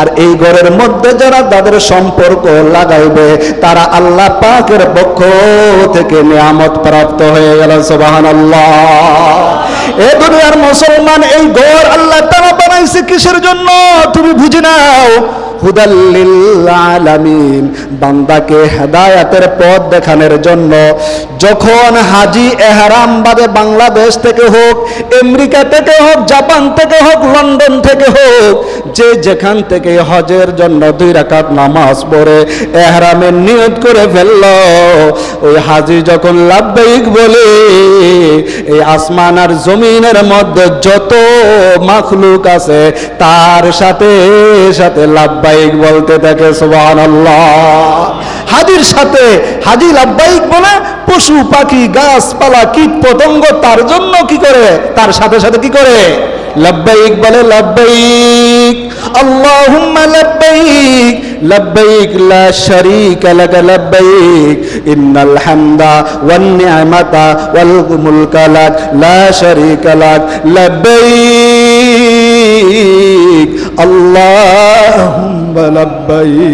আর এই ঘরের মধ্যে যারা তাদের সম্পর্ক লাগাইবে, তারা আল্লাহ পাকের পক্ষ থেকে নিয়ামত প্রাপ্ত হয়ে গেল সোবাহান এ দুনিয়ার মুসলমান এই ঘর আল্লাহ তারা বানাইছে কিসের জন্য? তুমি বুঝে নাও। হুদাল্লিল বান্দাকে হেদায়াতের পথ দেখানোর জন্য যখন হাজি এহরাম বাদে বাংলাদেশ থেকে হোক, আমেরিকা থেকে হোক, জাপান থেকে হোক, লন্ডন থেকে হোক, যে যেখান থেকে হজের জন্য দুই রাকাত নামাজ পড়ে এহরামের নিয়ত করে ফেলল। ওই হাজি যখন লাভবাহিক বলে এই আসমান আর জমিনের মধ্যে যত মাখলুক আছে, তার সাথে সাথে লাভবাহিক বলতে থাকে, সুবহানাল্লাহ। হাজির সাথে হাজি লাভবাহিক বলে পশু, পাখি, গাছপালা, কীট পতঙ্গ, তার জন্য কি করে? তার সাথে সাথে কি করে? লব্বাইক বলে লব্বাইক আল্লাহুম্মা লব্বাইক লব্বাইক লা শারীকা লাক লব্বাইক ইন্নাল হামদা ওয়ান নি'মাতা ওয়াল মুলকা লাক লা শারীকা লাক লব্বাইক আল্লাহুম্মা লব্বাইক